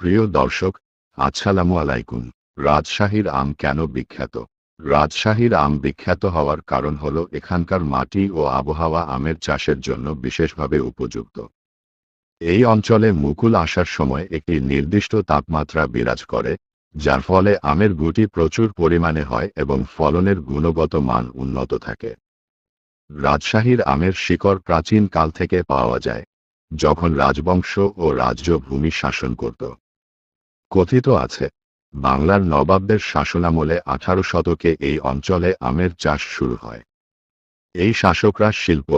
প্রিয় দর্শক, আসসালামু আলাইকুম। রাজশাহীর আম কেন বিখ্যাত? রাজশাহীর আম বিখ্যাত হওয়ার কারণ হল এখানকার মাটি ও আবহাওয়া আমের চাষের জন্য বিশেষভাবে উপযুক্ত। এই অঞ্চলে মুকুল আসার সময় একটি নির্দিষ্ট তাপমাত্রা বিরাজ করে, যার ফলে আমের গুটি প্রচুর পরিমাণে হয় এবং ফলনের গুণগত মান উন্নত থাকে। রাজশাহীর আমের শিকড় প্রাচীন কাল থেকে পাওয়া যায়, যখন রাজবংশ ও রাজ্য ভূমি শাসন করত। কথিত আছে, বাংলার নবাবদের শাসনামলে আঠারো শতকে এই অঞ্চলে আমের চাষ শুরু হয়। এই শাসকরা শিল্প,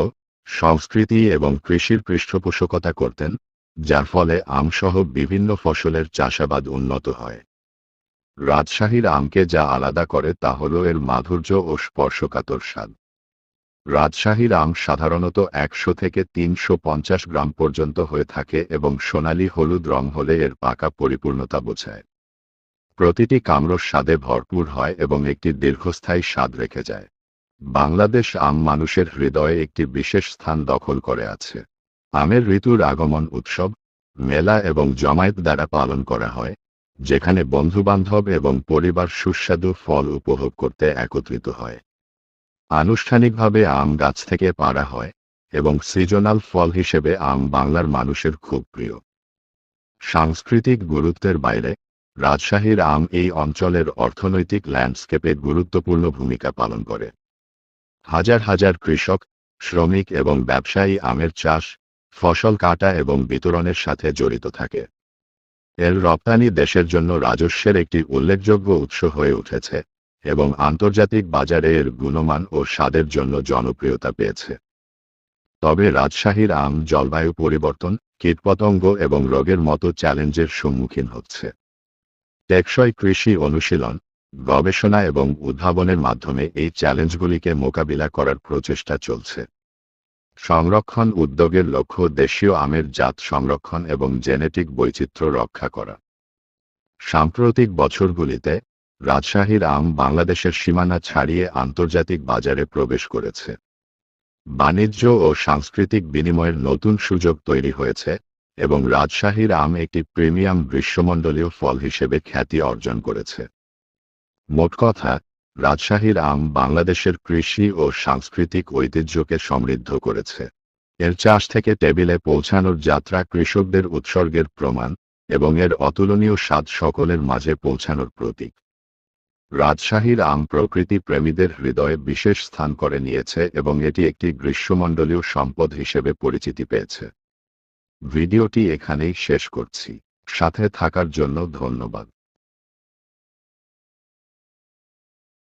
সংস্কৃতি এবং কৃষির পৃষ্ঠপোষকতা করতেন, যার ফলে আমসহ বিভিন্ন ফসলের চাষাবাদ উন্নত হয়। রাজশাহীর আমকে যা আলাদা করে তা হল এর মাধুর্য ও স্পর্শকাতর স্বাদ। রাজশাহীর আম সাধারণত একশো থেকে তিনশো পঞ্চাশ গ্রাম পর্যন্ত হয়ে থাকে এবং সোনালি হলুদ রং হলে এর পাকা পরিপূর্ণতা বোঝায়। প্রতিটি কামড় স্বাদে ভরপুর হয় এবং একটি দীর্ঘস্থায়ী স্বাদ রেখে যায়। বাংলাদেশ আম মানুষের হৃদয়ে একটি বিশেষ স্থান দখল করে আছে। আমের ঋতুর আগমন উৎসব, মেলা এবং জমায়েত দ্বারা পালন করা হয়, যেখানে বন্ধুবান্ধব এবং পরিবার সুস্বাদু ফল উপভোগ করতে একত্রিত হয়। আনুষ্ঠানিকভাবে আম গাছ থেকে পাড়া হয়, এবং সিজনাল ফল হিসেবে আম বাংলার মানুষের খুব প্রিয়। সাংস্কৃতিক গুরুত্বের বাইরে, রাজশাহীর আম এই অঞ্চলের অর্থনৈতিক ল্যান্ডস্কেপে গুরুত্বপূর্ণ ভূমিকা পালন করে। হাজার হাজার কৃষক, শ্রমিক এবং ব্যবসায়ী আমের চাষ, ফসল কাটা এবং বিতরণের সাথে জড়িত থাকে। এর রপ্তানি দেশের জন্য রাজস্বের একটি উল্লেখযোগ্য উৎস হয়ে উঠেছে। এবং আন্তর্জাতিক বাজারে এর গুণমান ও স্বাদের জন্য জনপ্রিয়তা পেয়েছে। তবে রাজশাহীর আম জলবায়ু পরিবর্তন, কীটপতঙ্গ এবং রোগের মতো চ্যালেঞ্জের সম্মুখীন হচ্ছে। টেকসই কৃষি অনুশীলন, গবেষণা এবং উদ্ভাবনের মাধ্যমে এই চ্যালেঞ্জগুলিকে মোকাবিলা করার প্রচেষ্টা চলছে। সংরক্ষণ উদ্যোগের লক্ষ্য দেশীয় আমের জাত সংরক্ষণ এবং জেনেটিক বৈচিত্র্য রক্ষা করা। সাম্প্রতিক বছরগুলিতে রাজশাহীর আম বাংলাদেশের সীমানা ছাড়িয়ে আন্তর্জাতিক বাজারে প্রবেশ করেছে। বাণিজ্য ও সাংস্কৃতিক বিনিময়ের নতুন সুযোগ তৈরি হয়েছে এবং রাজশাহীর আম একটি প্রিমিয়াম গ্রীষ্মমণ্ডলীয় ফল হিসেবে খ্যাতি অর্জন করেছে। মোট কথা, রাজশাহীর আম বাংলাদেশের কৃষি ও সাংস্কৃতিক ঐতিহ্যকে সমৃদ্ধ করেছে। এর চাষ থেকে টেবিলে পৌঁছানোর যাত্রা কৃষকদের উৎসর্গের প্রমাণ এবং এর অতুলনীয় স্বাদ সকলের মাঝে পৌঁছানোর প্রতীক। রাজশাহীর আম প্রকৃতি প্রেমীদের হৃদয়ে বিশেষ স্থান করে নিয়েছে এবং এটি একটি গ্রীষ্মমণ্ডলীয় সম্পদ হিসেবে পরিচিতি পেয়েছে। ভিডিওটি এখানেই শেষ করছি। সাথে থাকার জন্য ধন্যবাদ।